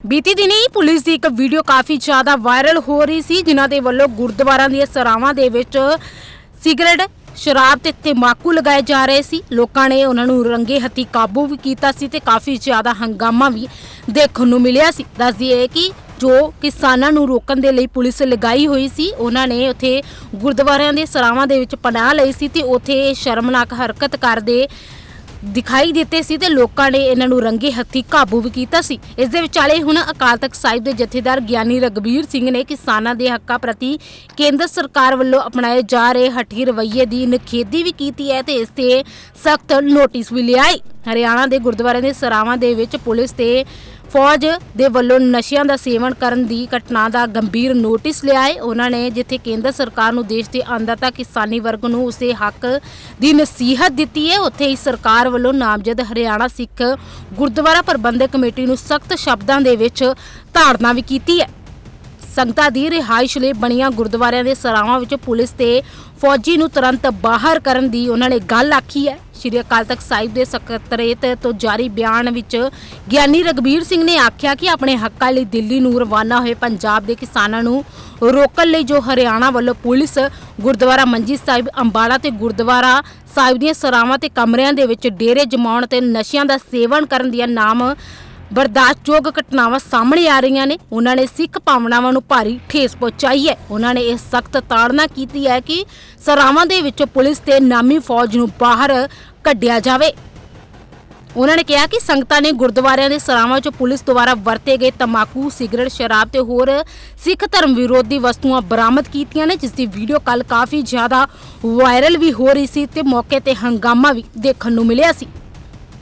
ਬੀਤੀ ਦਿਨੀ ਪੁਲਿਸ ਦੀ ਇੱਕ ਵੀਡੀਓ ਕਾਫੀ ਜ਼ਿਆਦਾ ਵਾਇਰਲ ਹੋ ਰਹੀ ਸੀ, ਜਿਨ੍ਹਾਂ ਦੇ ਵੱਲੋਂ ਗੁਰਦੁਆਰਾਂ ਦੀਆਂ ਸਰਾਵਾਂ ਦੇ ਵਿੱਚ ਸਿਗਰਟ, ਸ਼ਰਾਬ ਤੇ ਤੰਬਾਕੂ ਲਗਾਏ ਜਾ ਰਹੇ ਸੀ। ਲੋਕਾਂ ਨੇ ਉਹਨਾਂ ਨੂੰ ਰੰਗੇ ਹੱਥੀ ਕਾਬੂ ਵੀ ਕੀਤਾ ਸੀ ਤੇ ਕਾਫੀ ਜ਼ਿਆਦਾ ਹੰਗਾਮਾ ਵੀ ਦੇਖਣ ਨੂੰ ਮਿਲਿਆ ਸੀ। ਦੱਸਦੀ ਹੈ ਕਿ ਜੋ ਕਿਸਾਨਾਂ ਨੂੰ ਰੋਕਣ ਦੇ ਲਈ ਪੁਲਿਸ ਲਗਾਈ ਹੋਈ ਸੀ, ਉਹਨਾਂ ਨੇ ਉੱਥੇ ਗੁਰਦੁਆਰਿਆਂ ਦੇ ਸਰਾਵਾਂ ਦੇ ਵਿੱਚ ਪਨਾਹ ਲਈ ਸੀ ਤੇ ਉੱਥੇ ਸ਼ਰਮਨਾਕ ਹਰਕਤ ਕਰਦੇ ਦਿਖਾਈ ਦਿੱਤੇ ਸੀ ਤੇ ਲੋਕਾਂ ਨੇ ਇਹਨਾਂ ਨੂੰ ਰੰਗੇ ਹੱਥੀ ਕਾਬੂ ਵੀ ਕੀਤਾ ਸੀ। ਇਸ ਦੇ ਵਿਚਾਲੇ ਹੁਣ ਅਕਾਲ ਤਖਤ ਸਾਹਿਬ ਦੇ ਜਥੇਦਾਰ ਗਿਆਨੀ ਰਗਬੀਰ ਸਿੰਘ ਨੇ ਕਿਸਾਨਾਂ ਦੇ ਹੱਕਾਂ ਪ੍ਰਤੀ ਕੇਂਦਰ ਸਰਕਾਰ ਵੱਲੋਂ ਅਪਣਾਏ ਜਾ ਰਹੇ ਹਠੀ ਰਵੱਈਏ ਦੀ ਨਿਖੇਧੀ ਵੀ ਕੀਤੀ ਹੈ ਤੇ ਇਸ ਤੇ ਸਖਤ ਨੋਟਿਸ ਵੀ ਲਿਆਏ। ਹਰਿਆਣਾ ਦੇ ਗੁਰਦੁਆਰਿਆਂ ਦੇ ਸਰਾਵਾਂ ਦੇ ਵਿੱਚ ਪੁਲਿਸ ਤੇ ਫੌਜ ਦੇ ਵੱਲੋਂ ਨਸ਼ਿਆਂ ਦਾ ਸੇਵਨ ਕਰਨ ਦੀ ਘਟਨਾ ਦਾ ਗੰਭੀਰ ਨੋਟਿਸ ਲਿਆ ਹੈ। ਉਹਨਾਂ ਨੇ ਜਿੱਥੇ ਕੇਂਦਰ ਸਰਕਾਰ ਨੂੰ ਦੇਸ਼ ਦੇ ਅੰਦਰਤਾ ਕਿਸਾਨੀ ਵਰਗ ਨੂੰ ਉਸੇ ਹੱਕ ਦੀ ਨਸੀਹਤ ਦਿੱਤੀ ਹੈ, ਉੱਥੇ ਹੀ ਸਰਕਾਰ ਵੱਲੋਂ ਨਾਮਜ਼ਦ ਹਰਿਆਣਾ ਸਿੱਖ ਗੁਰਦੁਆਰਾ ਪ੍ਰਬੰਧਕ ਕਮੇਟੀ ਨੂੰ ਸਖਤ ਸ਼ਬਦਾਂ ਦੇ ਵਿੱਚ ਧਾਰਨਾ ਵੀ ਕੀਤੀ ਹੈ। ਸੰਗਤਾਂ ਦੀ ਰਿਹਾਇਸ਼ ਲਈ ਬਣੀਆਂ ਗੁਰਦੁਆਰਿਆਂ ਦੇ ਸਰਾਵਾਂ ਵਿੱਚ ਪੁਲਿਸ ਤੇ ਫੌਜੀ ਨੂੰ ਤੁਰੰਤ ਬਾਹਰ ਕਰਨ ਦੀ ਉਹਨਾਂ ਨੇ ਗੱਲ ਆਖੀ ਹੈ। ਸ਼੍ਰੀ ਅਕਾਲ ਤਖਤ ਸਾਹਿਬ ਦੇ ਸਕੱਤਰੇਤ ਤੋਂ ਜਾਰੀ ਬਿਆਨ ਵਿੱਚ ਗਿਆਨੀ ਰਗਬੀਰ ਸਿੰਘ ਨੇ ਆਖਿਆ ਕਿ ਆਪਣੇ ਹੱਕਾਂ ਲਈ ਦਿੱਲੀ ਨੂੰ ਰਵਾਨਾ ਹੋਏ ਪੰਜਾਬ ਦੇ ਕਿਸਾਨਾਂ ਨੂੰ ਰੋਕਣ ਲਈ ਜੋ ਹਰਿਆਣਾ ਵੱਲੋਂ ਪੁਲਿਸ, ਗੁਰਦੁਆਰਾ ਮੰਜੀ ਸਾਹਿਬ, ਅੰਬਾਲਾ ਤੇ ਗੁਰਦੁਆਰਾ ਸਾਹਿਬ ਦੀਆਂ ਸਰਾਵਾਂ ਤੇ ਕਮਰਿਆਂ ਦੇ ਵਿੱਚ ਡੇਰੇ ਜਮਾਉਣ ਤੇ ਨਸ਼ਿਆਂ ਦਾ ਸੇਵਨ ਕਰਨ ਦੀਆਂ ਨਾਮ ਬਰਦਾਸ਼ਤਯੋਗ ਘਟਨਾਵਾਂ ਸਾਹਮਣੇ ਆ ਰਹੀਆਂ ਨੇ। ਉਹਨਾਂ ਨੇ ਸਿੱਖ ਭਾਵਨਾਵਾਂ ਨੂੰ ਭਾਰੀ ਠੇਸ ਪਹੁੰਚਾਈ ਹੈ। ਉਹਨਾਂ ਨੇ ਇਹ ਸਖਤ ਤਾੜਨਾ ਕੀਤੀ ਹੈ ਕਿ ਸਰਾਵਾਂ ਦੇ ਵਿੱਚ ਪੁਲਿਸ ਤੇ ਨਾਮੀ ਫੌਜ ਨੂੰ ਬਾਹਰ ਕੱਢਿਆ ਜਾਵੇ। ਉਹਨਾਂ ਨੇ ਕਿਹਾ ਕਿ ਸੰਗਤਾਂ ਨੇ ਗੁਰਦੁਆਰਿਆਂ ਦੇ ਸਰਾਵਾਂ 'ਚ ਪੁਲਿਸ ਦੁਆਰਾ ਵਰਤੇ ਗਏ ਤਮਾਕੂ ਸਿਗਰਟ, ਸ਼ਰਾਬ ਤੇ ਹੋਰ ਸਿੱਖ ਧਰਮ ਵਿਰੋਧੀ ਵਸਤੂਆਂ ਬਰਾਮਦ ਕੀਤੀਆਂ ਨੇ, ਜਿਸ ਦੀ ਵੀਡੀਓ ਕੱਲ ਕਾਫੀ ਜ਼ਿਆਦਾ ਵਾਇਰਲ ਵੀ ਹੋ ਰਹੀ ਸੀ ਤੇ ਮੌਕੇ ਤੇ ਹੰਗਾਮਾ ਵੀ ਦੇਖਣ ਨੂੰ ਮਿਲਿਆ ਸੀ।